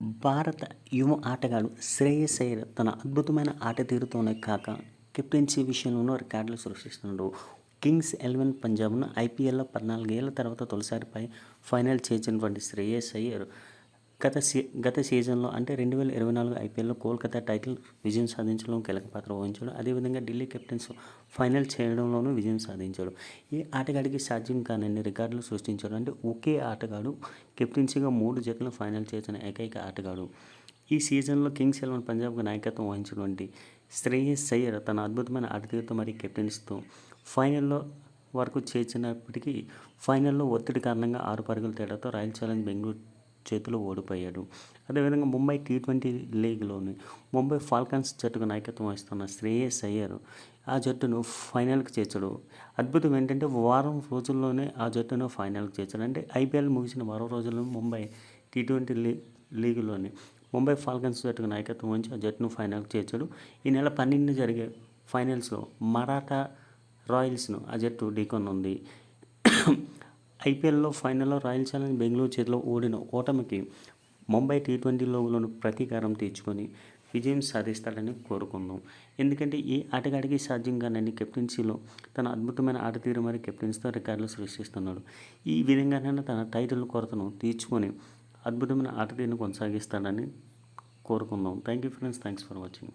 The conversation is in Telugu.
భారత యువ ఆటగాడు శ్రేయస్ అయ్యర్ తన అద్భుతమైన ఆట తీరుతోనే కాక కెప్టెన్సీ విషయంలోనూ రికార్డులు సృష్టిస్తున్నాడు. కింగ్స్ ఎలెవెన్ పంజాబ్ను ఐపీఎల్లో పద్నాలుగేళ్ళ తర్వాత తొలిసారిపై ఫైనల్ చేసినటువంటి శ్రేయస్ అయ్యర్ గత సీ గత సీజన్లో అంటే రెండు వేల ఇరవై నాలుగు ఐపీఎల్లో కోల్కతా టైటిల్ విజయం సాధించడంలో కీలక పాత్ర వహించాడు. అదేవిధంగా ఢిల్లీ కెప్టెన్స్ ఫైనల్ చేయడంలోనూ విజయం సాధించాడు. ఈ ఆటగాడికి సాధ్యం కానన్ని రికార్డులు సృష్టించాడు. అంటే ఒకే ఆటగాడు కెప్టెన్సీగా మూడు జట్లను ఫైనల్ చేసిన ఏకైక ఆటగాడు. ఈ సీజన్లో కింగ్స్ ఎలెవన్ పంజాబ్కు నాయకత్వం వహించినటువంటి శ్రేయస్ సయ్యర్ తన అద్భుతమైన ఆటతీరుతో మరియు కెప్టెన్స్తో ఫైనల్లో వరకు చేర్చినప్పటికీ ఫైనల్లో ఒత్తిడి కారణంగా ఆరు పరుగుల తేడాతో రాయల్ ఛాలెంజ్ బెంగళూరు చేతిలో ఓడిపోయాడు. అదేవిధంగా ముంబై టీ ట్వంటీ లీగ్లోని ముంబై ఫాల్కన్స్ జట్టుకు నాయకత్వం వహిస్తున్న శ్రేయస్ అయ్యర్ ఆ జట్టును ఫైనల్కి చేర్చాడు. అద్భుతం ఏంటంటే వారం రోజుల్లోనే ఆ జట్టును ఫైనల్కి చేర్చాడు. అంటే ఐపీఎల్ ముగిసిన వారం రోజుల్లో ముంబై టీ ట్వంటీ లీ లీగ్లోని ముంబై ఫాల్కన్స్ జట్టుకు నాయకత్వం వహించి ఆ జట్టును ఫైనల్కి చేర్చాడు. ఈ నెల పన్నెండు జరిగే ఫైనల్స్లో మరాఠా రాయల్స్ను ఆ జట్టు ఢీకొనుంది. ఐపీఎల్లో ఫైనల్లో రాయల్ ఛాలెంజ్ బెంగళూరు చేతిలో ఓడిన ఓటమికి ముంబై టీ ట్వంటీలోను ప్రతీకారం తీర్చుకొని విజయం సాధిస్తాడని కోరుకుందాం. ఎందుకంటే ఈ ఆటగాడికి సాధ్యం కానని కెప్టెన్సీలో తన అద్భుతమైన ఆట తీరు మరియు కెప్టెన్సీతో రికార్డులు సృష్టిస్తున్నాడు. ఈ విధంగానైనా తన టైటిల్ కొరతను తీర్చుకొని అద్భుతమైన ఆట తీరును కొనసాగిస్తాడని కోరుకుందాం. Thank you friends. Thanks for watching.